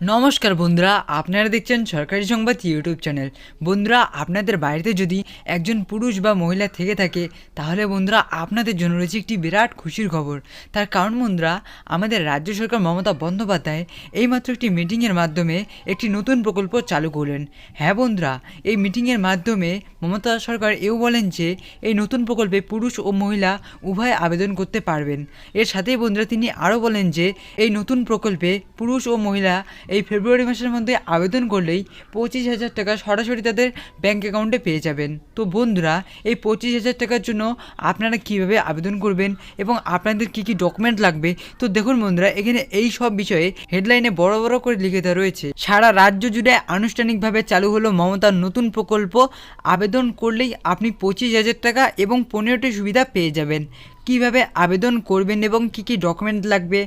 নমস্কার বন্ধুরা, আপনারা দেখছেন সরকারি সংবাদ ইউটিউব চ্যানেল। বন্ধুরা, আপনাদের বাড়িতে যদি একজন পুরুষ বা মহিলা থেকে থাকে, তাহলে বন্ধুরা, আপনাদের জন্য রয়েছে একটি বিরাট খুশির খবর। তার কারণ বন্ধুরা, আমাদের রাজ্য সরকার মমতা বন্দ্যোপাধ্যায় এইমাত্র একটি মিটিংয়ের মাধ্যমে একটি নতুন প্রকল্প চালু করলেন। হ্যাঁ বন্ধুরা, এই মিটিংয়ের মাধ্যমে মমতা সরকার এও বলেন যে, এই নতুন প্রকল্পে পুরুষ ও মহিলা উভয় আবেদন করতে পারবেন। এর সাথেই বন্ধুরা, তিনি আরও বলেন যে, এই নতুন প্রকল্পে পুরুষ ও মহিলা এই ফেব্রুয়ারি মাসের মধ্যে আবেদন করলেই পঁচিশ হাজার টাকা সরাসরি তাদের ব্যাঙ্ক অ্যাকাউন্টে পেয়ে যাবেন। তো বন্ধুরা, এই পঁচিশ হাজার টাকার জন্য আপনারা কীভাবে আবেদন করবেন এবং আপনাদের কী কী ডকুমেন্ট লাগবে? তো দেখুন বন্ধুরা, এখানে এই সব বিষয়ে হেডলাইনে বড় বড় করে লিখে দেওয়া রয়েছে। সারা রাজ্য জুড়ে আনুষ্ঠানিকভাবে চালু হলো মমতার নতুন প্রকল্প। আবেদন করলেই আপনি পঁচিশ হাজার টাকা এবং পনেরোটি সুবিধা পেয়ে যাবেন। কীভাবে আবেদন করবেন এবং কি কি ডকুমেন্ট লাগবে?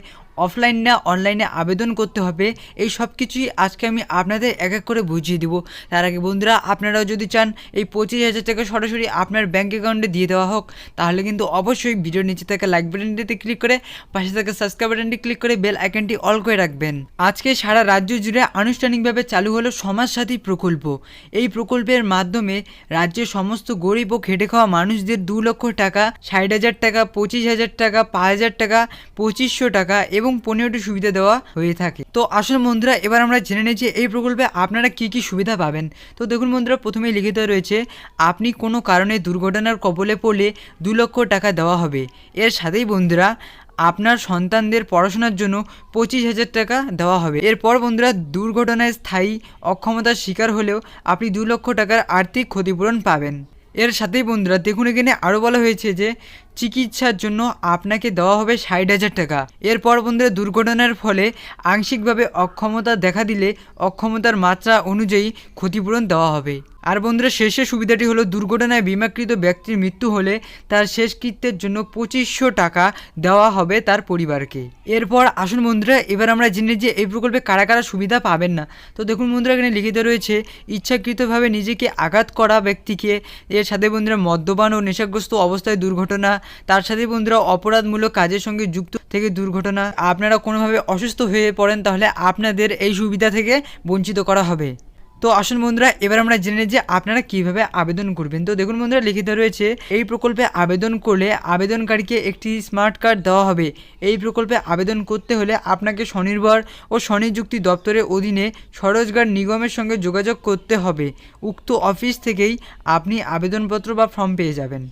অফলাইন না অনলাইনে আবেদন করতে হবে, এই সব কিছুই আজকে আমি আপনাদের এক এক করে বুঝিয়ে দিব। তার আগে বন্ধুরা, আপনারাও যদি চান এই পঁচিশ হাজার টাকা সরাসরি আপনার ব্যাঙ্ক অ্যাকাউন্টে দিয়ে দেওয়া হোক, তাহলে কিন্তু অবশ্যই ভিডিওর নিচে থাকা লাইক বাটনটিতে ক্লিক করে, পাশে থাকা সাবস্ক্রাইব বাটনটি ক্লিক করে বেল আইকনটি অল করে রাখবেন। আজকে সারা রাজ্য জুড়ে আনুষ্ঠানিকভাবে চালু হলো সমাজসাথী প্রকল্প। এই প্রকল্পের মাধ্যমে রাজ্যের সমস্ত গরিব ও খেটে খাওয়া মানুষদের দু লক্ষ টাকা, ষাট হাজার টাকা, পঁচিশ হাজার টাকা, পাঁচ হাজার টাকা, পঁচিশশো টাকা এবং পনেরোটি সুবিধা দেওয়া হয়ে থাকে। তো আসল বন্ধুরা, এবার আমরা জেনে নিই যে এই প্রকল্পে আপনারা কি কি সুবিধা পাবেন। তো দেখুন বন্ধুরা প্রথমেই লিখিত রয়েছে, আপনি কোনো কারণে দুর্ঘটনার কবলে পড়লে দু লক্ষ টাকা দেওয়া হবে। এর সাথেই বন্ধুরা, আপনার সন্তানদের পড়াশোনার জন্য পঁচিশ হাজার টাকা দেওয়া হবে। এরপর বন্ধুরা, দুর্ঘটনায় স্থায়ী অক্ষমতার শিকার হলেও আপনি দু লক্ষ টাকার আর্থিক ক্ষতিপূরণ পাবেন। এর সাথেই বন্ধুরা, দেখুন এখানে আরও বলা হয়েছে যে চিকিৎসার জন্য আপনাকে দেওয়া হবে ষাট হাজার টাকা। এরপর বন্ধুরা, দুর্ঘটনার ফলে আংশিকভাবে অক্ষমতা দেখা দিলে অক্ষমতার মাত্রা অনুযায়ী ক্ষতিপূরণ দেওয়া হবে। আর বন্ধুরা, শেষের সুবিধাটি হলো দুর্ঘটনায় বিমাকৃত ব্যক্তির মৃত্যু হলে তার শেষকৃত্যের জন্য পঁচিশশো টাকা দেওয়া হবে তার পরিবারকে। এরপর আসুন বন্ধুরা, এবার আমরা জেনে যে এই প্রকল্পে কারা কারা সুবিধা পাবেন না। তো দেখুন বন্ধুরা, এখানে লিখিত রয়েছে, ইচ্ছাকৃতভাবে নিজেকে আঘাত করা ব্যক্তিকে, এর সাথে বন্ধুরা মদ্যপান ও নেশাগ্রস্ত অবস্থায় দুর্ঘটনা তার সাথে বন্ধুরা অপরাধমূলক কাজের সঙ্গে যুক্ত থেকে দুর্ঘটনা। আপনারা কোনোভাবে অসুস্থ হয়ে পড়েন, তাহলে আপনাদের এই সুবিধা থেকে বঞ্চিত করা হবে। তো আসুন বন্ধুরা, এবার আমরা জেনে যে আপনারা কীভাবে আবেদন করবেন। তো দেখুন বন্ধুরা, লিখিত রয়েছে, এই প্রকল্পে আবেদন করলে আবেদনকারীকে একটি স্মার্ট কার্ড দেওয়া হবে। এই প্রকল্পে আবেদন করতে হলে আপনাকে স্বনির্ভর ও স্বনিযুক্তি দপ্তরের অধীনে স্বরোজগার নিগমের সঙ্গে যোগাযোগ করতে হবে। উক্ত অফিস থেকেই আপনি আবেদনপত্র বা ফর্ম পেয়ে যাবেন।